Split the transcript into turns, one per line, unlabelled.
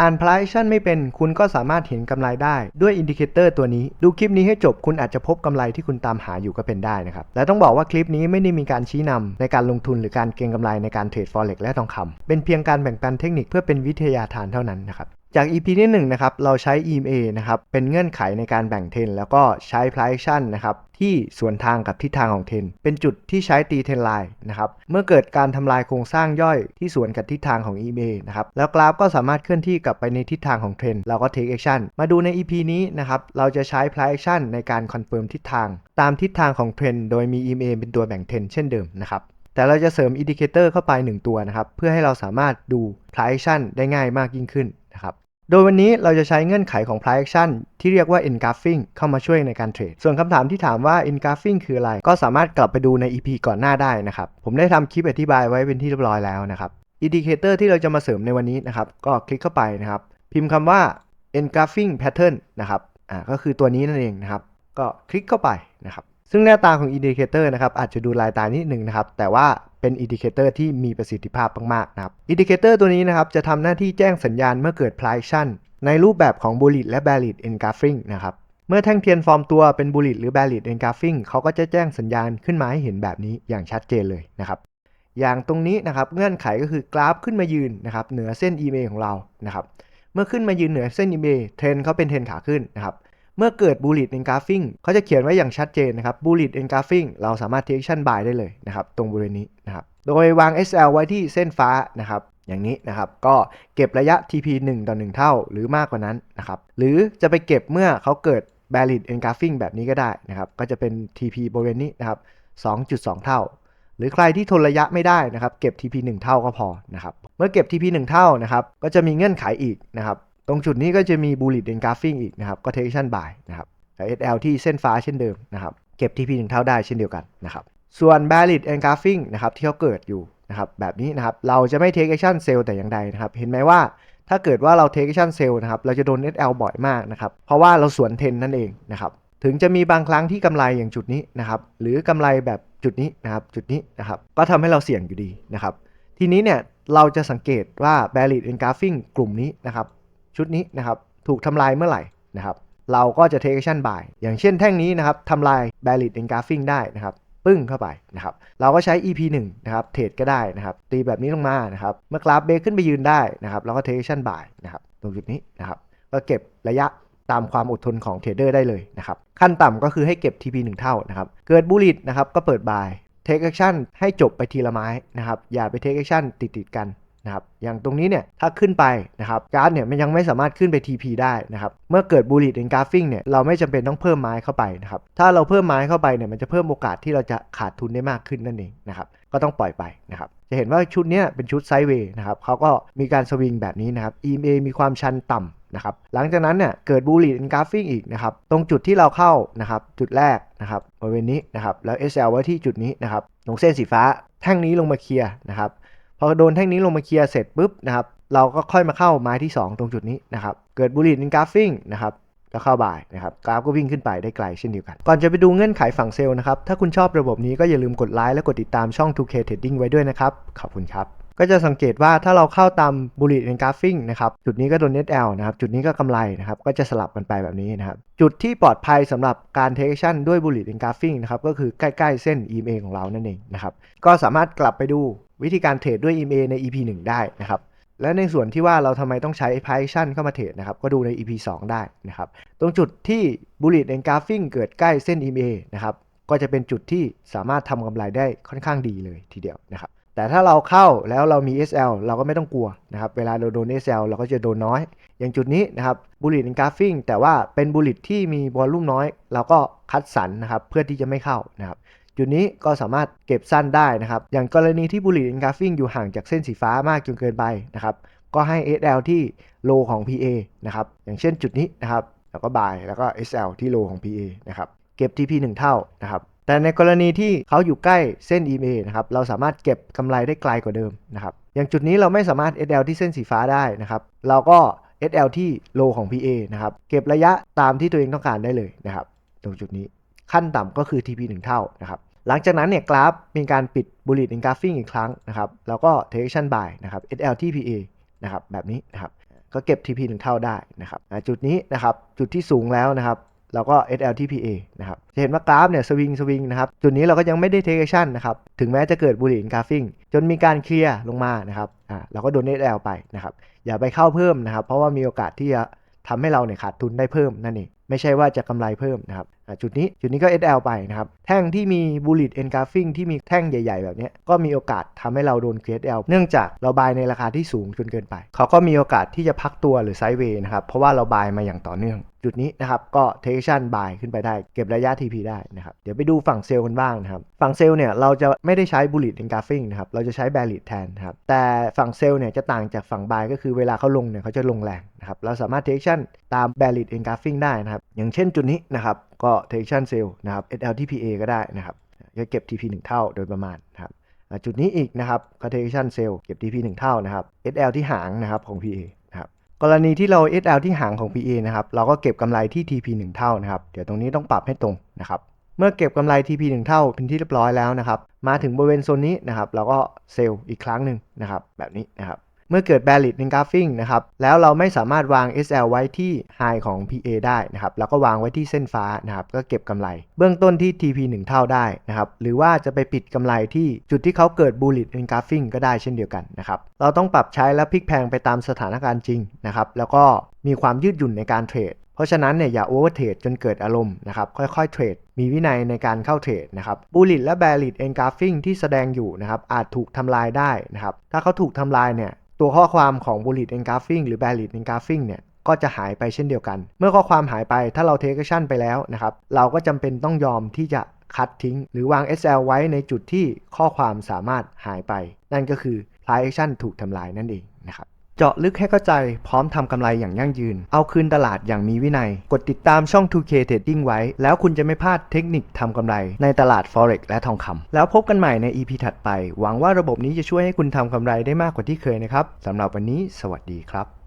อ่าน price action ไม่เป็น คุณก็สามารถเห็นกำไรได้ด้วยอินดิเคเตอร์ตัวนี้ ดูคลิปนี้ให้จบคุณอาจจะพบกำไรที่คุณตามหาอยู่ก็เป็นได้นะครับ และต้องบอกว่าคลิปนี้ไม่ได้มีการชี้นำในการลงทุนหรือการเก็งกำไรในการเทรด forex และทองคำเป็นเพียงการแบ่งปันเทคนิคเพื่อเป็นวิทยาทานเท่านั้นนะครับ จาก EP ที่1นะครับเราใช้ EMA นะครับเป็นเงื่อนไขในการแบ่งเทรนแล้วก็ใช้ price action นะครับที่สวนทางกับทิศทางของเทรนเป็นจุดที่ใช้ตีเทรนไลน์นะครับเมื่อเกิดการทำลายโครงสร้างย่อยที่สวนกับทิศทางของ EMA นะครับแล้วกราฟก็สามารถเคลื่อนที่กลับไปในทิศทางของเทรนเราก็ take action มาดูใน EP นี้นะครับเราจะใช้ price action ในการคอนเฟิร์มทิศทาง ตามทิศทางของเทรนโดยมี EMA เป็นตัวแบ่งเทรนเช่นเดิมนะครับแต่เราจะเสริมอินดิเคเตอร์เข้าไป 1 ตัวนะครับเพื่อให้เราสามารถดู price action ได้ง่ายมากยิ่งขึ้น โดยวันนี้เราจะใช้เงื่อนไขของ price action ที่เรียกว่า engulfing เข้ามาช่วยในการเทรด ส่วนคำถามที่ถามว่า engulfing คืออะไร ก็สามารถกลับไปดูใน EP ก่อนหน้าได้นะครับ ผมได้ทำคลิปอธิบายไว้เป็นที่เรียบร้อยแล้วนะครับอินดิเคเตอร์ที่เราจะมาเสริมในวันนี้นะครับ ก็คลิกเข้าไปนะครับ พิมพ์คำว่า engulfing pattern นะครับ อ่า ก็คือตัวนี้นั่นเองนะครับ ก็คลิกเข้าไปนะครับ ซึ่งหน้าตาของอินดิเคเตอร์นะครับอาจจะดูลายตานิดหนึ่งนะครับ แต่ว่าเป็นอินดิเคเตอร์ที่มีประสิทธิภาพมากๆนะครับอินดิเคเตอร์ตัวนี้นะครับจะทำหน้าที่แจ้งสัญญาณเมื่อเกิด price action ในรูปแบบของ bullish และ bearish engulfing นะครับเมื่อแท่งเทียนฟอร์มตัวเป็น bullish หรือ bearish engulfing เขาก็จะแจ้งสัญญาณขึ้นมาให้เห็นแบบนี้อย่างชัดเจนเลยนะครับอย่างตรงนี้นะครับเงื่อนไขก็คือกราฟขึ้นมายืนนะครับเหนือเส้น EMA ของเรานะครับเมื่อขึ้นมายืนเหนือเส้น EMA เทรนเขาเป็นเทรนขาขึ้นนะครับ เมื่อเกิด bullish engulfing เขาจะเขียนไว้อย่างชัดเจนนะครับ bullish engulfing เราสามารถ take action by ได้เลยนะครับ ตรงบริเวณนี้นะครับ โดยวาง SL ไว้ที่เส้นฟ้านะครับอย่างนี้นะครับ ก็เก็บระยะ TP 1 ต่อ 1 เท่าหรือมากกว่านั้นนะครับ หรือจะไปเก็บเมื่อเขาเกิด bearish engulfing แบบนี้ก็ได้นะครับ ก็จะเป็น TP บริเวณนี้นะครับ 2.2 เท่า หรือใครที่ทนระยะไม่ได้นะครับ เก็บ TP 1 เท่าก็พอนะครับ เมื่อเก็บ TP 1 เท่านะครับ ก็จะมีเงื่อนไขอีกนะครับ ตรงจุดนี้ก็จะมี bullish engulfing อีกนะครับ ก็ take action by นะครับ SL ที่เส้นฟ้าเช่นเดิมนะครับ เก็บ TP 1เท่าได้เช่นเดียวกันนะครับ ส่วน bearish engulfing นะครับที่เขาเกิดอยู่นะครับแบบนี้นะครับ เราจะไม่ take action sell แต่อย่างใดนะครับ เห็นไหมว่าถ้าเกิดว่าเรา take action sell นะครับ เราจะโดน SL บ่อยมากนะครับ เพราะว่าเราสวนเทนนั่นเองนะครับ ถึงจะมีบางครั้งที่กำไรอย่างจุดนี้นะครับ หรือกำไรแบบจุดนี้นะครับ จุดนี้นะครับ ก็ทำให้เราเสี่ยงอยู่ดีนะครับ ทีนี้เนี่ยเราจะสังเกตว่า bearish engulfing กลุ่มนี้นะครับ ชุดนี้นะครับถูกทำลายเมื่อไหร่นะครับเราก็จะ take action buy อย่างเช่นแท่งนี้นะครับทำลาย bearish engulfing ได้นะครับปึ้งเข้าไปนะครับเราก็ใช้ EP 1นะครับเทรดก็ได้นะครับตีแบบนี้ลงมานะครับเมื่อกราฟเบรกขึ้นไปยืนได้นะครับเราก็ take action buy นะครับตรงจุดนี้นะครับก็เก็บระยะตามความอดทนของเทรดเดอร์ได้เลยนะครับขั้นต่ำก็คือให้เก็บ TP 1 เท่านะครับเกิดบูลิตนะครับก็เปิด buy take action ให้จบไปทีละไม้นะครับอย่าไป take action ติดติดกัน นะครับอย่างตรงนี้เนี่ยถ้าขึ้นไปนะครับการาฟเนี่ยมันยังไม่สามารถขึ้นไป TP ได้นะครับเมื่อเกิด bullish engulfing เนี่ยเราไม่จำเป็นต้องเพิ่มไม้เข้าไปนะครับถ้าเราเพิ่มไม้เข้าไปเนี่ยมันจะเพิ่มโอกาสที่เราจะขาดทุนได้มากขึ้นนั่นเองนะครับก็ต้องปล่อยไปนะครับจะเห็นว่าชุดนี้เป็นชุดไซด์เวย์นะครับเขาก็มีการสวิงแบบนี้นะครับ EMA มีความชันต่ำนะครับหลังจากนั้นเนี่ยเกิด bullish engulfing อีกนะครับตรงจุดที่เราเข้านะครับจุดแรกนะครับบริเวณนี้นะครับแล้ว SL ไว้ที่จุดนี้นะครับตรงเส้นสีฟ้าแท่งนี้ลงมาเคลียร์นะครับ พอโดนแท่งนี้ลงมาเคลียร์เสร็จปุ๊บนะครับเราก็ค่อยมาเข้าไม้ที่ 2 ตรงจุดนี้นะครับเกิด bullish engulfing นะครับก็เข้าบ่ายนะครับกราฟก็วิ่งขึ้นไปได้ไกลเช่นเดียวกัน ก่อนจะไปดูเงื่อนไขฝั่งเซลล์นะครับถ้าคุณชอบระบบนี้ก็อย่าลืมกดไลค์และกดติดตามช่อง 2K Trading ไว้ด้วยนะครับขอบคุณครับก็จะสังเกตว่าถ้าเราเข้าตาม bullish engulfing นะครับจุดนี้ก็โดน net L นะครับจุดนี้ก็กำไรนะครับก็จะสลับกันไปแบบนี้นะครับจุดที่ปลอดภัยสำหรับการ take action ด้วย bullish engulfing นะครับก็คือใกล้ๆเส้น EMA ของเรานั่นเองนะครับก็สามารถกลับไปดู วิธีการเทรดด้วย EMA ใน EP 1 ได้นะครับ และในส่วนที่ว่าเราทำไมต้องใช้ price action เข้ามาเทรดนะครับ ก็ดูใน EP 2 ได้นะครับ ตรงจุดที่ bullish engulfing เกิดใกล้เส้น EMA นะครับ ก็จะเป็นจุดที่สามารถทำกำไรได้ค่อนข้างดีเลยทีเดียวนะครับ แต่ถ้าเราเข้าแล้วเรามี SL เราก็ไม่ต้องกลัวนะครับ เวลาเราโดน SL เราก็จะโดนน้อย อย่างจุดนี้นะครับ bullish engulfing แต่ว่าเป็น bullish ที่มีวอลลุ่มน้อย เราก็คัดสรรนะครับ เพื่อที่จะไม่เข้านะครับ จุดนี้ก็สามารถเก็บสั้นได้นะครับ อย่างกรณีที่ bullish engulfing อยู่ห่างจากเส้นสีฟ้ามากจนเกินไปนะครับ ก็ให้ SL ที่ low ของ PA นะครับ อย่างเช่นจุดนี้นะครับ แล้วก็ buy แล้วก็ SL ที่ low ของ PA นะครับ เก็บ TP 1เท่านะครับ แต่ในกรณีที่เขาอยู่ใกล้เส้น EMA นะครับ เราสามารถเก็บกำไรได้ไกลกว่าเดิมนะครับ อย่างจุดนี้เราไม่สามารถ SL ที่เส้นสีฟ้าได้นะครับ เราก็ SL ที่ low ของ PA นะครับ เก็บระยะตามที่ตัวเองต้องการได้เลยนะครับ ตรงจุดนี้ ขั้นต่ำก็คือ TP 1เท่านะครับ หลังจากนั้นเนี่ยกราฟมีการปิด bullish engulfing อีกครั้งนะครับแล้วก็ take action buy นะครับ SL ที่ PA นะครับแบบนี้นะครับก็เก็บ TP 1 เท่าได้นะครับจุดนี้นะครับจุดที่สูงแล้วนะครับเราก็ SLTPA นะครับจะเห็นว่ากราฟเนี่ยสวิงสวิงนะครับจุดนี้เราก็ยังไม่ได้เทคแอคชั่นนะครับถึงแม้จะเกิดบูลลินกราฟิงจนมีการเคลียร์ลงมานะครับอ่าเราก็โดน SL ไปนะครับอย่าไปเข้าเพิ่มนะครับเพราะว่ามีโอกาสที่จะทำให้เราเนี่ยขาดทุนได้เพิ่มนั่นเองไม่ใช่ว่าจะกำไรเพิ่มนะครับ จุดนี้จุดนี้ก็ SL ไปนะครับ แท่งที่มีบูลลินกราฟิงที่มีแท่งใหญ่ๆ แบบนี้ก็มีโอกาสทำให้เราโดน QSL เนื่องจากเราบายในราคาที่สูงจนเกินไป เขาก็มีโอกาสที่จะพักตัวหรือไซด์เวย์นะครับ เพราะว่าเราบายมาอย่างต่อเนื่องจุดนี้นะครับก็เทคชั่นบายขึ้นไปได้ เก็บระยะ TP ได้นะครับ เดี๋ยวไปดูฝั่งเซลล์กันบ้างนะครับ ฝั่งเซลล์เนี่ยเราจะไม่ได้ใช้บูลลิต n นกราฟิงนะครับ เราจะใช้แบลิตแทนนะครับ แต่ฝั่งเซลล์เนี่ยจะต่างจากฝั่งบายก็คือเวลาเขาลงเนี่ยเขาจะลงแรงนะครับ เราสามารถเทคชั่นตามแบลิต n นกราฟิงได้นะครับ อย่างเช่นจุดนี้นะครับ ก็เทคชั่นเซลล์นะครับ SLTPA ก็ได้นะครับจะเก็บ TP 1 เท่าโดยประมาณนะครับจุดนี้อีกนะครับก็เทคชั่นเซลล์เก็บ TP 1 เท่านะครับ SL ที่หางนะครับของ PA กรณีที่เรา SL ที่หางของ PA นะครับ เราก็เก็บกำไรที่ TP 1 เท่านะครับ เดี๋ยวตรงนี้ต้องปรับให้ตรงนะครับ เมื่อเก็บกำไร TP 1 เท่าเป็นที่เรียบร้อยแล้วนะครับ มาถึงบริเวณโซนนี้นะครับ เราก็เซลล์อีกครั้งหนึ่งนะครับ แบบนี้นะครับ เมื่อเกิด Barrett n g r a p h i n g นะครับ แล้วเราไม่สามารถวาง SL ไว้ที่ High ของ PA ได้นะครับ แล้วก็วางไว้ที่เส้นฟ้านะครับ ก็เก็บกำไร เบื้องต้นที่ TP 1 เท่าได้นะครับ หรือว่าจะไปปิดกำไรที่จุดที่เขาเกิด Bullet n g r a p h i n g ก็ได้เช่นเดียวกันนะครับ เราต้องปรับใช้และพลิกแพงไปตามสถานการณ์จริงนะครับ แล้วก็มีความยืดหยุ่นในการเทรดเพราะฉะนั้นเนี่ยอย่าโอเวอร์เทรดจนเกิดอารมณ์นะครับค่อยๆเทรด มีวินัยในการเข้าเทรดนะครับบูลลิตและแบริตเอนกราฟิงที่แสดงอยู่นะครับอาจถูกทำลายได้นะครับถ้าเขาถูกทำลายเนี่ย ตัวข้อความของ bullet engulfing หรือ barrett engulfing เนี่ยก็จะหายไปเช่นเดียวกัน เมื่อข้อความหายไปถ้าเรา take action ไปแล้วนะครับ เราก็จำเป็นต้องยอมที่จะคัดทิ้ง หรือวาง SL ไว้ในจุดที่ข้อความสามารถหายไป นั่นก็คือ price action ถูกทำลายนั่นเองนะครับ เจาะลึกให้เข้าใจพร้อมทำกำไรอย่างยั่งยืน เอาคืนตลาดอย่างมีวินัย กดติดตามช่อง 2K Trading ไว้ แล้วคุณจะไม่พลาดเทคนิคทำกำไรในตลาด Forex และทองคำแล้วพบกันใหม่ใน EP ถัดไป หวังว่าระบบนี้จะช่วยให้คุณทำกำไรได้มากกว่าที่เคยนะครับสำหรับวันนี้ สวัสดีครับ